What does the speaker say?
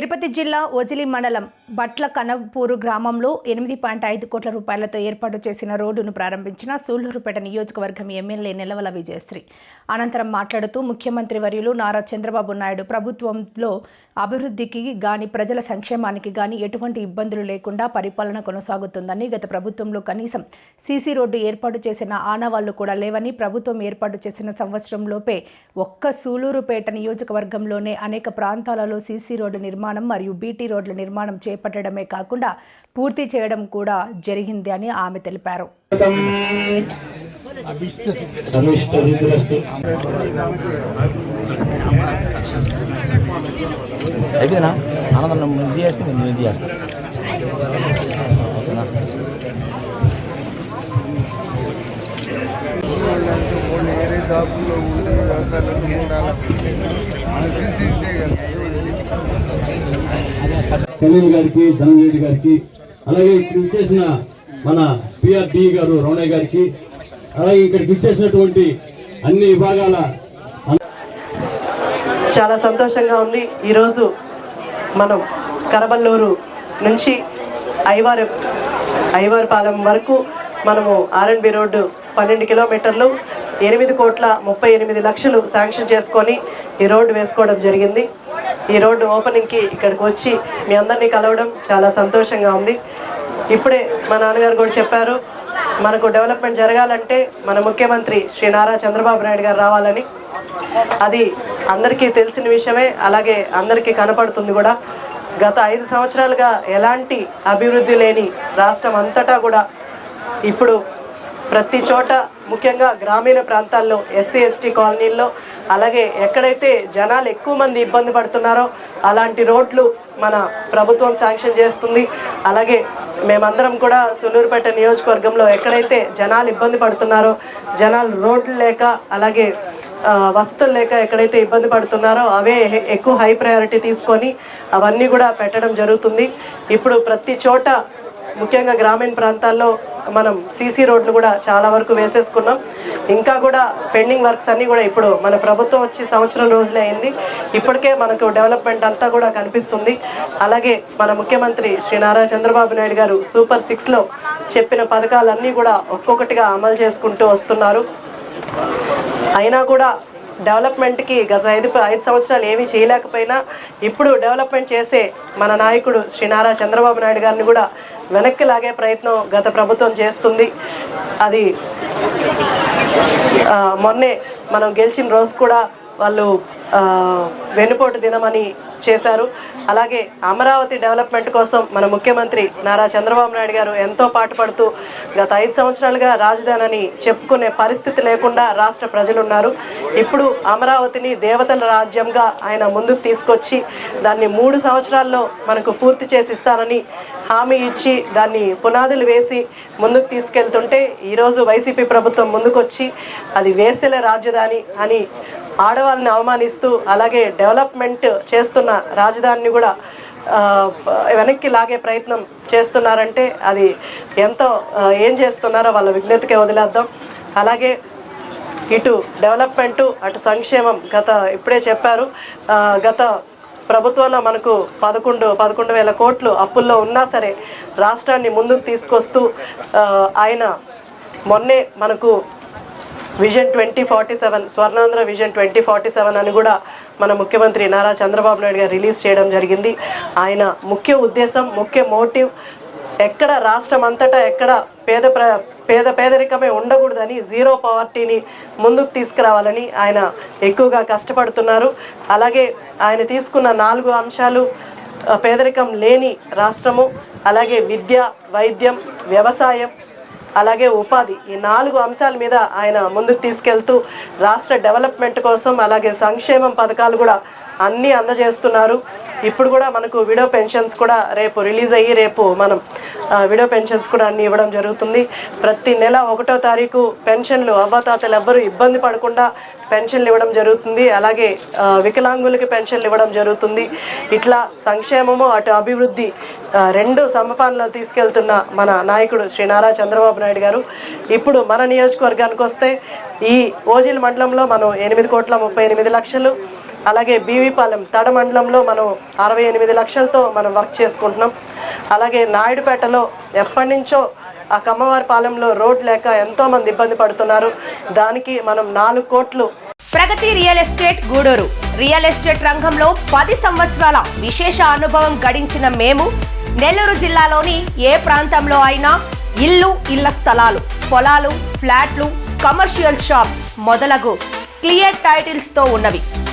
తిరుపతి జిల్లా ఓజిలి మండలం బట్ల కనపూరు గ్రామంలో ఎనిమిది పాయింట్ ఐదు కోట్ల రూపాయలతో ఏర్పాటు చేసిన రోడ్డును ప్రారంభించిన సూళ్ళూరుపేట నియోజకవర్గం ఎమ్మెల్యే నిలవల విజయశ్రీ. అనంతరం మాట్లాడుతూ ముఖ్యమంత్రి వర్యులు నారా చంద్రబాబు నాయుడు ప్రభుత్వంలో అభివృద్ధికి గాని ప్రజల సంక్షేమానికి గాని ఎటువంటి ఇబ్బందులు లేకుండా పరిపాలన కొనసాగుతుందని గత ప్రభుత్వంలో కనీసం సీసీ రోడ్డు ఏర్పాటు చేసిన ఆనవాళ్ళు కూడా లేవని ప్రభుత్వం ఏర్పాటు చేసిన సంవత్సరంలోపే ఒక్క సూలూరుపేట నియోజకవర్గంలోనే అనేక ప్రాంతాలలో సీసీ రోడ్డు నిర్మాణం మరియు బీటీ రోడ్ల నిర్మాణం చేపట్టడమే కాకుండా పూర్తి చేయడం కూడా జరిగింది అని ఆమె తెలిపారు. అయిపోయిందా ఆనందం ఇది నేను ఇది చేస్తాను ఓకేనా ఏరే తెలిసి ఇంతే కదా కలీల్ గారికి ధనంజయుడి గారికి అలాగే ఇక్కడ ఇచ్చేసిన మన పిఆర్డి గారు రమణయ్య గారికి అలాగే ఇక్కడికి ఇచ్చేసినటువంటి అన్ని విభాగాల చాలా సంతోషంగా ఉంది. ఈరోజు మనం కరబల్లూరు నుంచి ఐవారి ఐవారిపాలెం వరకు మనము ఆర్ఎన్బి రోడ్డు పన్నెండు కిలోమీటర్లు ఎనిమిది కోట్ల ముప్పై ఎనిమిది లక్షలు శాంక్షన్ చేసుకొని ఈ రోడ్డు వేసుకోవడం జరిగింది. ఈ రోడ్డు ఓపెనింగ్కి ఇక్కడికి వచ్చి మీ అందరినీ కలవడం చాలా సంతోషంగా ఉంది. ఇప్పుడే మా నాన్నగారు కూడా చెప్పారు మనకు డెవలప్మెంట్ జరగాలంటే మన ముఖ్యమంత్రి శ్రీ నారా చంద్రబాబు నాయుడు గారు రావాలని. అది అందరికీ తెలిసిన విషయమే అలాగే అందరికీ కనపడుతుంది కూడా. గత ఐదు సంవత్సరాలుగా ఎలాంటి అభివృద్ధి లేని రాష్ట్రం అంతటా కూడా ఇప్పుడు ప్రతి చోట ముఖ్యంగా గ్రామీణ ప్రాంతాల్లో ఎస్సీ ఎస్టీ కాలనీల్లో అలాగే ఎక్కడైతే జనాలు ఎక్కువ మంది ఇబ్బంది పడుతున్నారో అలాంటి రోడ్లు మన ప్రభుత్వం శాంక్షన్ చేస్తుంది. అలాగే మేమందరం కూడా సులూరుపేట నియోజకవర్గంలో ఎక్కడైతే జనాలు ఇబ్బంది పడుతున్నారో జనాలు రోడ్లు లేక అలాగే వసతులు లేక ఎక్కడైతే ఇబ్బంది పడుతున్నారో అవే ఎక్కువ హై ప్రయారిటీ తీసుకొని అవన్నీ కూడా పెట్టడం జరుగుతుంది. ఇప్పుడు ప్రతి చోట ముఖ్యంగా గ్రామీణ ప్రాంతాల్లో మనం సీసీ రోడ్లు కూడా చాలా వరకు వేసేసుకున్నాం. ఇంకా కూడా పెండింగ్ వర్క్స్ అన్నీ కూడా ఇప్పుడు మన ప్రభుత్వం వచ్చి సంవత్సరం రోజులే అయింది. ఇప్పటికే మనకు డెవలప్మెంట్ అంతా కూడా కనిపిస్తుంది. అలాగే మన ముఖ్యమంత్రి శ్రీ నారా చంద్రబాబు నాయుడు గారు సూపర్ సిక్స్లో చెప్పిన పథకాలన్నీ కూడా ఒక్కొక్కటిగా అమలు చేసుకుంటూ వస్తున్నారు. అయినా కూడా డెవలప్మెంట్కి గత ఐదు ఐదు సంవత్సరాలు ఏమీ చేయలేకపోయినా ఇప్పుడు డెవలప్మెంట్ చేసే మన నాయకుడు శ్రీ నారా చంద్రబాబు నాయుడు గారిని కూడా వెనక్కి లాగే ప్రయత్నం గత ప్రభుత్వం చేస్తుంది. అది మొన్నే మనం గెలిచిన రోజు కూడా వాళ్ళు వెన్నుపోటు దినమని చేశారు. అలాగే అమరావతి డెవలప్మెంట్ కోసం మన ముఖ్యమంత్రి నారా చంద్రబాబు నాయుడు గారు ఎంతో పాటుపడుతూ గత ఐదు సంవత్సరాలుగా రాజధాని అని చెప్పుకునే పరిస్థితి లేకుండా రాష్ట్ర ప్రజలున్నారు. ఇప్పుడు అమరావతిని దేవతల రాజ్యంగా ఆయన ముందుకు తీసుకొచ్చి దాన్ని మూడు సంవత్సరాల్లో మనకు పూర్తి చేసి ఇస్తానని హామీ ఇచ్చి దాన్ని పునాదులు వేసి ముందుకు తీసుకెళ్తుంటే ఈరోజు వైసీపీ ప్రభుత్వం ముందుకొచ్చి అది వేసెల రాజధాని అని ఆడవాళ్ళని అవమానిస్తూ అలాగే డెవలప్మెంట్ చేస్తున్న రాజధానిని కూడా వెనక్కి లాగే ప్రయత్నం చేస్తున్నారంటే అది ఎంతో ఏం చేస్తున్నారో వాళ్ళ విజ్ఞతకే వదిలేద్దాం. అలాగే ఇటు డెవలప్మెంటు అటు సంక్షేమం గత ఇప్పుడే చెప్పారు. గత ప్రభుత్వంలో మనకు పదకొండు పదకొండు వేల కోట్లు అప్పుల్లో ఉన్నా సరే రాష్ట్రాన్ని ముందుకు తీసుకొస్తూ ఆయన మొన్నే మనకు vision twenty forty seven Swarnandhra vision twenty forty seven అని కూడా మన ముఖ్యమంత్రి నారా చంద్రబాబు నాయుడు గారు రిలీజ్ చేయడం జరిగింది. ఆయన ముఖ్య ఉద్దేశం ముఖ్య మోటివ్ ఎక్కడ రాష్ట్రం అంతటా ఎక్కడ పేద ప్ర పేద పేదరికమే ఉండకూడదని జీరో పవర్టీని ముందుకు తీసుకురావాలని ఆయన ఎక్కువగా కష్టపడుతున్నారు. అలాగే ఆయన తీసుకున్న నాలుగు అంశాలు పేదరికం లేని రాష్ట్రము అలాగే విద్య వైద్యం వ్యవసాయం అలాగే ఉపాధి. ఈ నాలుగు అంశాల మీద ఆయన ముందుకు తీసుకెళ్తూ రాష్ట్ర డెవలప్మెంట్ కోసం అలాగే సంక్షేమం పథకాలు కూడా అన్నీ అందజేస్తున్నారు. ఇప్పుడు కూడా మనకు విడో పెన్షన్స్ కూడా రేపు రిలీజ్ అయ్యి రేపు మనం ఆ, విడో పెన్షన్స్ కూడా అన్నీ ఇవ్వడం జరుగుతుంది. ప్రతి నెల ఒకటో తారీఖు పెన్షన్లు అవ్వతాతలు ఎవ్వరూ ఇబ్బంది పడకుండా పెన్షన్లు ఇవ్వడం జరుగుతుంది. అలాగే వికలాంగులకి పెన్షన్లు ఇవ్వడం జరుగుతుంది. ఇట్లా సంక్షేమము అటు అభివృద్ధి రెండు సమపాలలో తీసుకెళ్తున్న మన నాయకుడు శ్రీ నారా చంద్రబాబు నాయుడు గారు. ఇప్పుడు మన నియోజకవర్గానికి వస్తే ఈ ఓజిల్ మండలంలో మనం ఎనిమిది కోట్ల ముప్పై ఎనిమిది లక్షలు అలాగే బీవీపాలెం తడ మండలంలో మనం అరవై ఎనిమిది లక్షలతో మనం వర్క్ చేసుకుంటున్నాం. అలాగే నాయుడుపేటలో ఎప్పటి నుంచో ఆ కమ్మవారి పాలెంలో రోడ్ లేక ఎంతోమంది ఇబ్బంది పడుతున్నారు. దానికి మనం నాలుగు కోట్లు Pragati real estate Gudur. Real estate రంగంలో పది సంవత్సరాల విశేష అనుభవం గడించిన మేము నెల్లూరు జిల్లాలోని ఏ ప్రాంతంలో అయినా ఇల్లు ఇళ్ళ స్థలాలు పొలాలు ఫ్లాట్లు కమర్షియల్ షాప్స్ మొదలగు క్లియర్ టైటిల్స్తో ఉన్నవి.